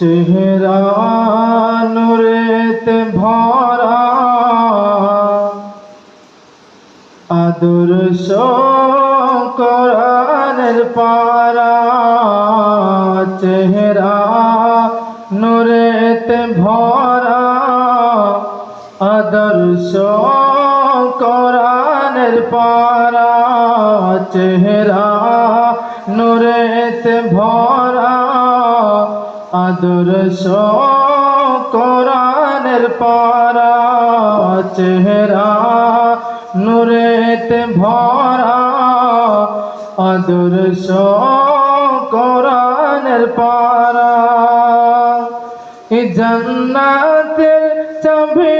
চেহারা নুরেতে ভরা। আদর্শ কোরআনের পারা। চেহারা নুরেতে ভরা। আদর্শ কোরআনের পারা। চেহারা নুরেতে ভরা। আদর্শ কোরআনের পারা চেহারা নুরেতে ভরা। আদর্শ কোরআনের পারা এই জান্নাতের চাবি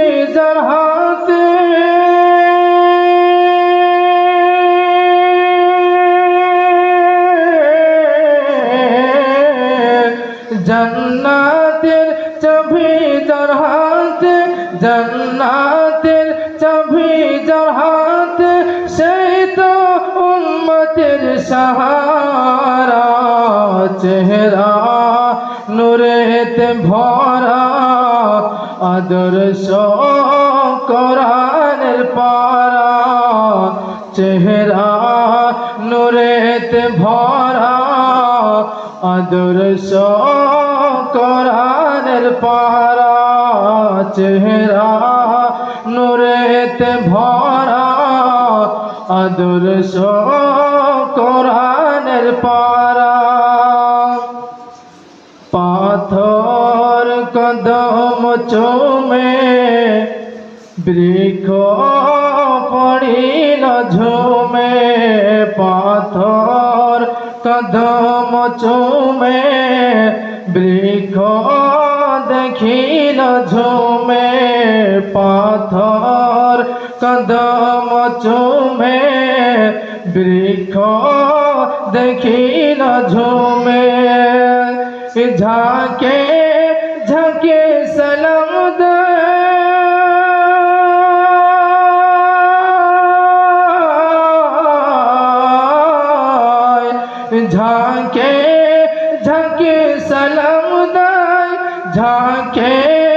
চাবি যার হাতে, জান্নাতের চাবি যার হাতে, সেই তো উম্মতের সাহারা, চেহারা নুরেতে ভরা, আদর্শ কোরআনের পারা, চেহারা নুরেতে ভরা, আদর্শ কোরআনের পারা চেহারা নুরেতে ভরা আদর্শ কোরআনের পারা পাথর কদম চুমে, বৃক্ষ পড়িল ঝুমে, পাথর কদম চুমে, বৃক্ষ দেখিল ঝুমে পাথর কদম চুমে বৃক্ষ দেখিল ঝুমে ঝাঁকে ঝাঁকে সলাম দেয় ঝাঁকে ঝাঁকে সলাম जाके